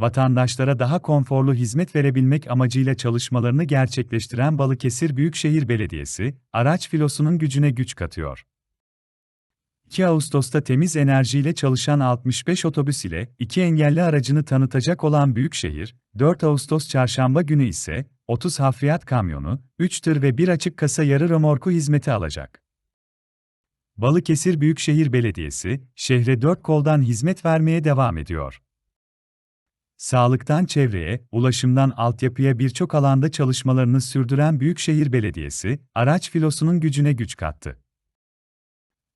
vatandaşlara daha konforlu hizmet verebilmek amacıyla çalışmalarını gerçekleştiren Balıkesir Büyükşehir Belediyesi, araç filosunun gücüne güç katıyor. 2 Ağustos'ta temiz enerjiyle çalışan 65 otobüs ile 2 engelli aracını tanıtacak olan Büyükşehir, 4 Ağustos çarşamba günü ise 30 hafriyat kamyonu, 3 tır ve 1 açık kasa yarı römorku hizmeti alacak. Balıkesir Büyükşehir Belediyesi, şehre dört koldan hizmet vermeye devam ediyor. Sağlıktan çevreye, ulaşımdan altyapıya birçok alanda çalışmalarını sürdüren Büyükşehir Belediyesi, araç filosunun gücüne güç kattı.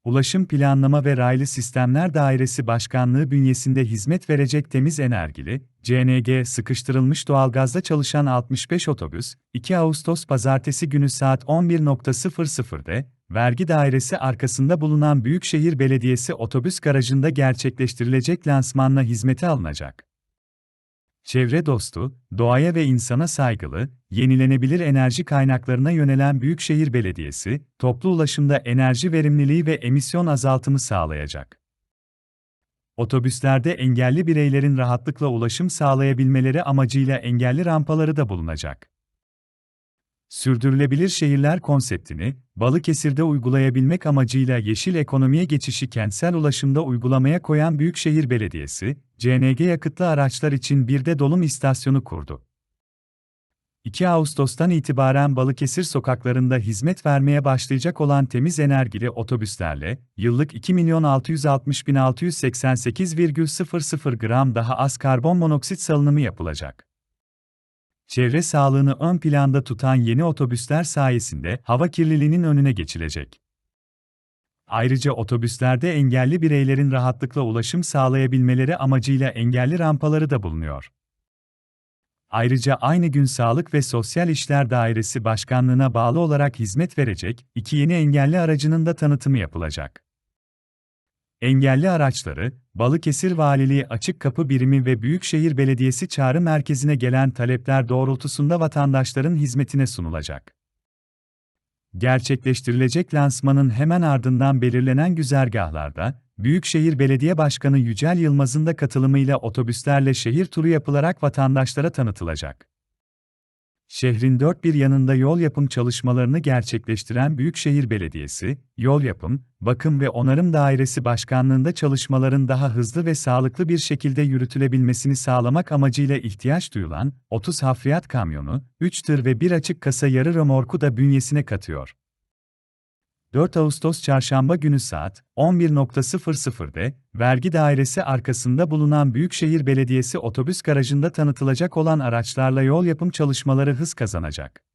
Ulaşım Planlama ve Raylı Sistemler Dairesi Başkanlığı bünyesinde hizmet verecek temiz enerjili, CNG sıkıştırılmış doğalgazda çalışan 65 otobüs, 2 Ağustos pazartesi günü saat 11.00'de, vergi dairesi arkasında bulunan Büyükşehir Belediyesi otobüs garajında gerçekleştirilecek lansmanla hizmete alınacak. Çevre dostu, doğaya ve insana saygılı, yenilenebilir enerji kaynaklarına yönelen Büyükşehir Belediyesi, toplu ulaşımda enerji verimliliği ve emisyon azaltımı sağlayacak. Otobüslerde engelli bireylerin rahatlıkla ulaşım sağlayabilmeleri amacıyla engelli rampaları da bulunacak. Sürdürülebilir şehirler konseptini, Balıkesir'de uygulayabilmek amacıyla yeşil ekonomiye geçişi kentsel ulaşımda uygulamaya koyan Büyükşehir Belediyesi, CNG yakıtlı araçlar için bir de dolum istasyonu kurdu. 2 Ağustos'tan itibaren Balıkesir sokaklarında hizmet vermeye başlayacak olan temiz enerjili otobüslerle, yıllık 2.660.688,00 gram daha az karbon monoksit salınımı yapılacak. Çevre sağlığını ön planda tutan yeni otobüsler sayesinde hava kirliliğinin önüne geçilecek. Ayrıca otobüslerde engelli bireylerin rahatlıkla ulaşım sağlayabilmeleri amacıyla engelli rampaları da bulunuyor. Ayrıca aynı gün Sağlık ve Sosyal İşler Dairesi Başkanlığına bağlı olarak hizmet verecek iki yeni engelli aracının da tanıtımı yapılacak. Engelli araçları, Balıkesir Valiliği Açık Kapı Birimi ve Büyükşehir Belediyesi Çağrı Merkezi'ne gelen talepler doğrultusunda vatandaşların hizmetine sunulacak. Gerçekleştirilecek lansmanın hemen ardından belirlenen güzergahlarda, Büyükşehir Belediye Başkanı Yücel Yılmaz'ın da katılımıyla otobüslerle şehir turu yapılarak vatandaşlara tanıtılacak. Şehrin dört bir yanında yol yapım çalışmalarını gerçekleştiren Büyükşehir Belediyesi, Yol Yapım, Bakım ve Onarım Dairesi Başkanlığında çalışmaların daha hızlı ve sağlıklı bir şekilde yürütülebilmesini sağlamak amacıyla ihtiyaç duyulan 30 hafriyat kamyonu, 3 tır ve bir açık kasa yarı römorku da bünyesine katıyor. 4 Ağustos Çarşamba günü saat 11.00'de vergi dairesi arkasında bulunan Büyükşehir Belediyesi otobüs garajında tanıtılacak olan araçlarla yol yapım çalışmaları hız kazanacak.